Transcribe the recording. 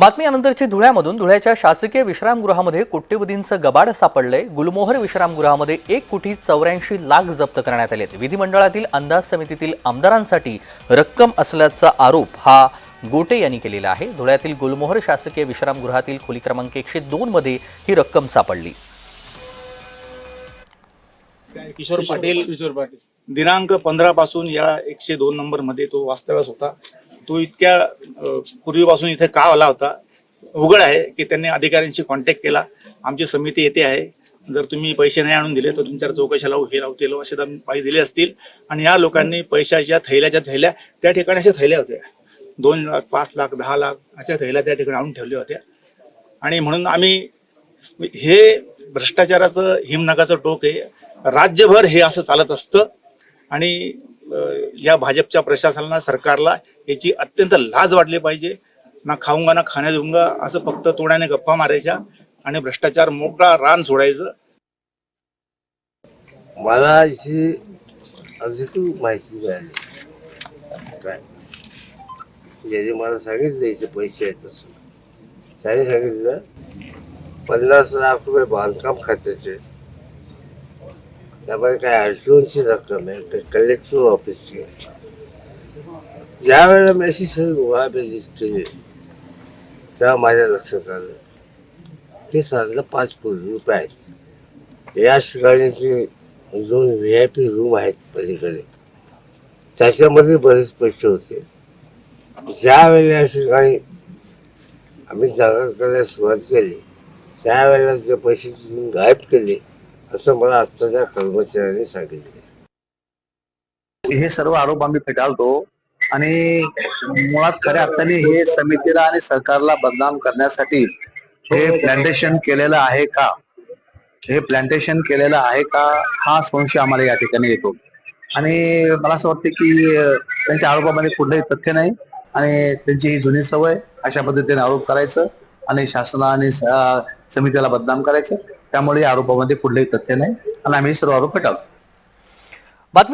बातमीनंतरची धुळ्यामधून. धुळ्याच्या शासकीय विश्रामगृहामध्ये कोट्यवधींचं गबाड सापडलंय गुलमोहर विश्रामगृहामध्ये एक कोटी चौऱ्याऐंशी लाख जप्त करण्यात आले विधिमंडळातील अंदाज समितीतील आमदारांसाठी रक्कम असल्याचा आरोप हा गोटे यांनी केलेला आहे. धुळ्यातील गुलमोहर शासकीय विश्रामगृहातील खोली क्रमांक एकशे दोन मध्ये ही रक्कम सापडली. किशोर पाटील किशोर पाटील दिनांक पंधरा पासून या एकशे दोन नंबरमध्ये तो वास्तव्यास होता. तो इतक्या पूर्वीपासून इथे का आला होता उघड आहे की त्यांनी अधिकाऱ्यांशी कॉन्टॅक्ट केला. आमची समिती येते आहे. जर तुम्ही पैसे नाही आणून दिले तर तुमच्यावर चौकशा लावू हे लावू ते लावू असे पाहिजे दिले असतील. आणि या लोकांनी पैशाच्या थैल्याच्या थैल्या त्या ठिकाणी अशा थैल्या होत्या. दोन लाख पाच लाख दहा लाख अशा थैल्या त्या ठिकाणी आणून ठेवल्या होत्या. आणि म्हणून आम्ही हे भ्रष्टाचाराचं हिमनगाचं टोक आहे. राज्यभर हे असं चालत असतं. आणि या भाजपच्या प्रशासनाला सरकारला याची अत्यंत लाज वाटली पाहिजे. ना खाऊंगा ना खाण्या देऊंगा असं फक्त तोड्याने गप्पा मारायच्या आणि भ्रष्टाचार मोकळा रान सोडायचं. मला अशी अजून माहिती मिळाली. काय? ज्याने मला सांगितलं याचे पैसे आहेत असं. त्याने सांगितलं पन्नास लाख रुपये बांधकाम खात्याचे. त्यामध्ये काय अर्जुनची रक्कम आहे ते कलेक्टर ऑफिसची ज्या वेळेला मेसेज गोळा दिसते तेव्हा माझ्या लक्षात आलं. ते साधारण पाच कोटी रुपये आहेत. या ठिकाणी दोन व्ही आय पी रूम आहेत पलीकडे. त्याच्यामध्ये बरेच पैसे होते. ज्या वेळेला या ठिकाणी आम्ही जागा करायला सुरुवात केली त्यावेळेला ते पैसे तिथून गायब केले असं मला आत्ताच्या कर्मचाऱ्यांनी सांगितले. हे सर्व आरोप आम्ही फेटाळतो. आणि मुळात खऱ्या अर्थाने हे समितीला आणि सरकारला बदनाम करण्यासाठी हे प्लांटेशन केलेलं आहे का? हे प्लांटेशन केलेलं आहे का? हा संशय आम्हाला या ठिकाणी येतो. आणि मला असं वाटतं की त्यांच्या आरोपामध्ये कुठलंही तथ्य नाही आणि त्यांची ही जुनी सवय अशा पद्धतीने आरोप करायचं आणि शासनाने समितीला बदनाम करायचं. त्यामुळे या आरोपामध्ये कुठलंही तथ्य नाही. आणि आम्ही सर्व आरोप फेटाळतो. बातमी